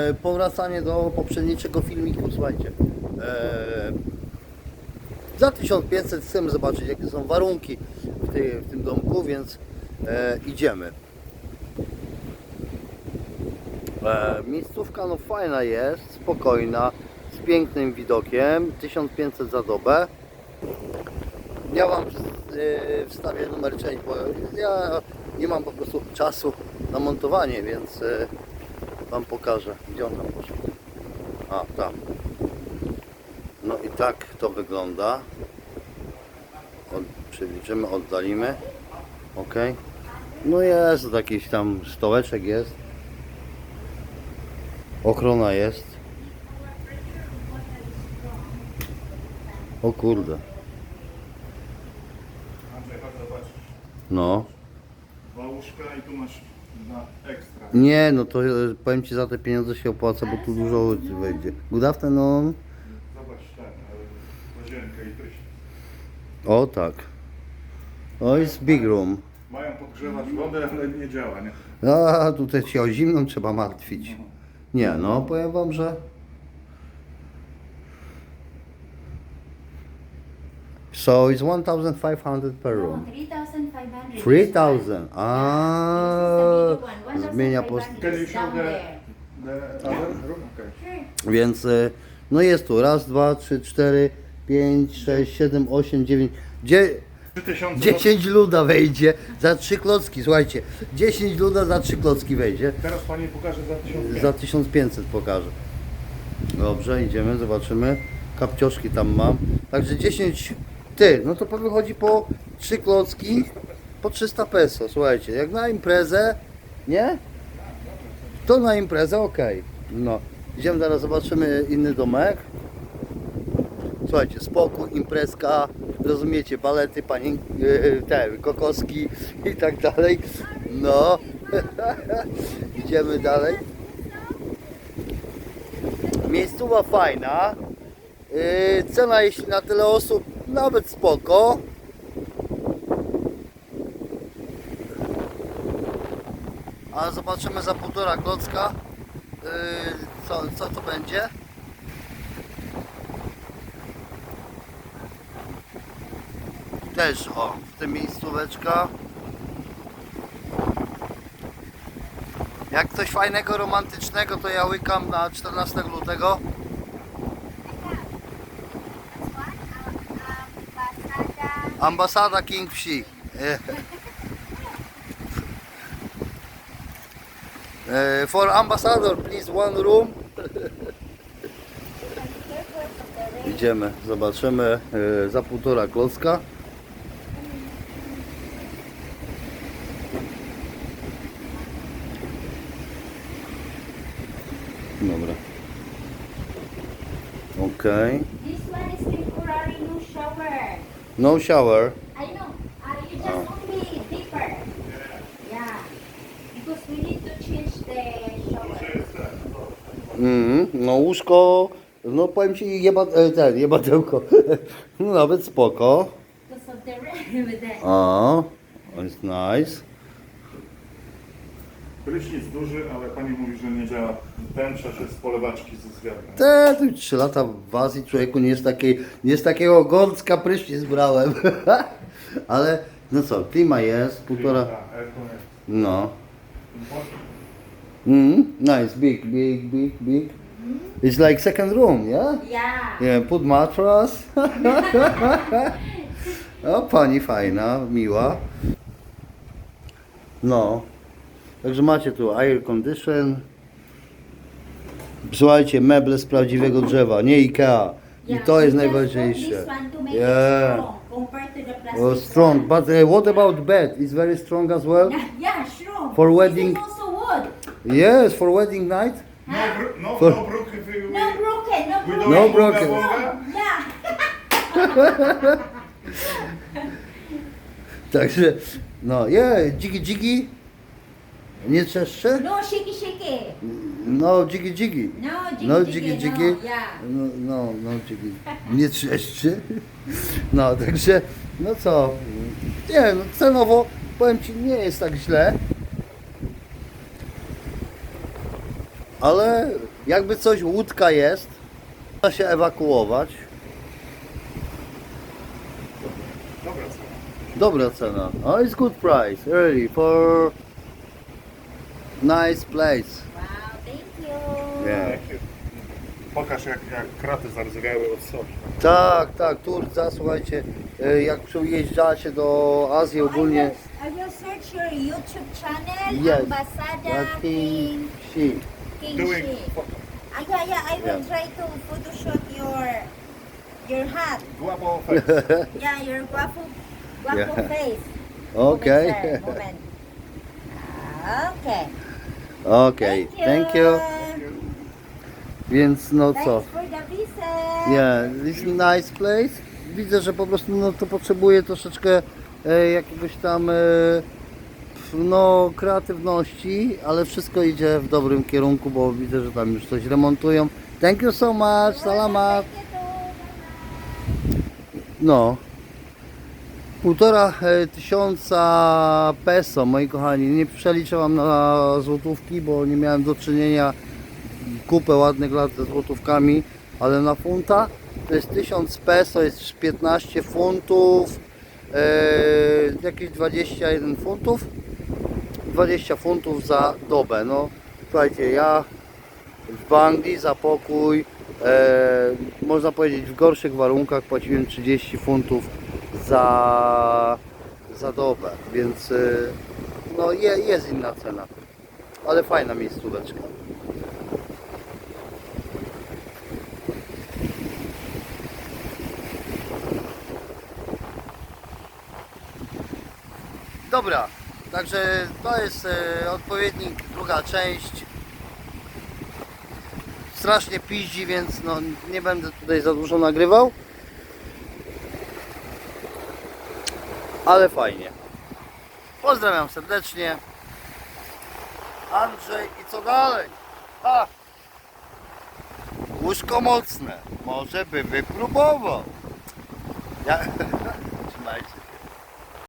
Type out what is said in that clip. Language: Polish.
E, Powracanie do poprzedniczego filmiku, słuchajcie. E, za 1500 chcemy zobaczyć jakie są warunki w, tej, w tym domku, więc e, idziemy. E, miejscówka no fajna jest, spokojna, z pięknym widokiem, 1500 za dobę. Ja Wam e, wstawię numer część, bo ja nie mam po prostu czasu na montowanie, więc e, Wam pokażę, gdzie on tam poszedł. A, tam. No i tak to wygląda. Od, przybliżymy, oddalimy. Ok. No jest, jakiś tam stołeczek jest. Ochrona jest. O kurde. No. I tu masz na ekstra. Nie, no to e, powiem Ci za te pieniądze się opłaca, bo tu dużo ludzi wejdzie. Good afternoon. Zobacz ten, e, łazienkę i prysznic. O tak. O, jest big room. Mają podgrzewać wodę, ale nie działa, nie? A tutaj się o zimną trzeba martwić. Nie, no powiem wam, że. So it's 1500 per room. 3,500. 3000. A zmienia post. Can you show the, the other room? Okay. Więc y, no jest tu raz, dwa, trzy, cztery, pięć, sześć, siedem, osiem, dziewięć. Dzie 3000 10 luda wejdzie za trzy klocki. Słuchajcie, 10 luda za trzy klocki wejdzie. Teraz pani pokaże za 1500. Za 1500 pokażę. Dobrze, idziemy, zobaczymy. Kapcioszki tam mam. Także 10. Ty, no to wychodzi po 3 klocki po 300 peso. Słuchajcie, jak na imprezę, nie? To na imprezę ok. No, idziemy teraz, zobaczymy inny domek. Słuchajcie, spokój, imprezka, rozumiecie, balety, pani, yy, te, kokoski i tak dalej. No, idziemy dalej. Miejscowa fajna. Yy, cena jeśli na tyle osób nawet spoko. A zobaczymy za półtora klocka yy, co, co to będzie. Też o, w tym miejscóweczka. Jak coś fajnego, romantycznego, to ja łykam na 14 lutego. Ambasada King Wsi. Eh, for ambassador, please one room. Idziemy, zobaczymy e, za półtora klocka. Dobra. Okej. This one is temporary no shower. No shower. I know. Uh, you just Oh. only deeper. Yeah. Because we need to change the shower. Mm, no łóżko, no powiem Ci, jeba, e, ten, jebadełko. No nawet spoko. Because of the rain with that. O, jest nice. Prysznic duży, ale pani mówi, że nie działa. Ten trzeba się z polewaczki ze zwiadem. Te, tu 3 lata w Azji, człowieku, nie z takiej, nie z takiego gąska prysznic brałem. Ale, no co, klima jest, półtora, Tak, jest. no. Mm, nice, big, big, big, big. It's like second room, yeah? Yeah. Yeah, put mattress. o, pani fajna, miła. No. Także macie tu air condition. Słuchajcie, meble z prawdziwego drzewa, nie Ikea. I to jest najważniejsze. Yeah. it strong Oh. But uh, what about bed? Is very strong as well? Yeah, yeah, strong. For wedding- also wood. Yes, for wedding night. No, no, For- no you... No broken, no broken. No broken. Yeah. Także, no, yeah, dziki dziki. Nie trzeszcze? No shaky shaky. No, dziki dziki. No jiggy No, dziki dziki. No. No, no, no dziki. Nie trzeszczy. No, także, no co, nie, no cenowo, powiem Ci, nie jest tak źle. Ale jakby coś, łódka jest, można się ewakuować. Dobra cena. Dobra cena. Oh, it's good price, really, for nice place. Wow, thank you. Yeah. Thank you. Pokaż jak, jak kraty zardzewiały od soli. Tak, tak, Turcja, słuchajcie, e, jak przyjeżdżacie do Azji ogólnie, I will, I will search your YouTube channel, Yes. Ambassador King, she, King Doing Shi. photo. Ah, yeah, yeah, I will Yeah. try to photoshoot your your hat. Guapo face. Yeah, your guapo, guapo Yeah. face. Moment, sir, moment. Ah, Okay. okej, thank you. Więc no co, yeah, this is nice place. Widzę, że po prostu no to potrzebuje troszeczkę e, jakiegoś tam e, no kreatywności, ale wszystko idzie w dobrym kierunku, bo widzę, że tam już coś remontują. Thank you so much, salamat. No. Półtora e, tysiąca peso, moi kochani. Nie przeliczę wam na złotówki, bo nie miałem do czynienia kupę ładnych lat ze złotówkami, ale na funta to jest 1000 peso, jest 15 funtów, e, jakieś 21 funtów, 20 funtów za dobę. No, słuchajcie, ja w Anglii za pokój, e, można powiedzieć w gorszych warunkach płaciłem 30 funtów za, za dobę, więc e, no je, jest inna cena, ale fajna miejscóweczka. Dobra, także to jest e, odpowiednik, druga część. Strasznie piździ, więc no, nie będę tutaj za dużo nagrywał. Ale fajnie. Pozdrawiam serdecznie. Andrzej i co dalej? Ha! Łóżko mocne. Może by wypróbował. Ja... Trzymajcie.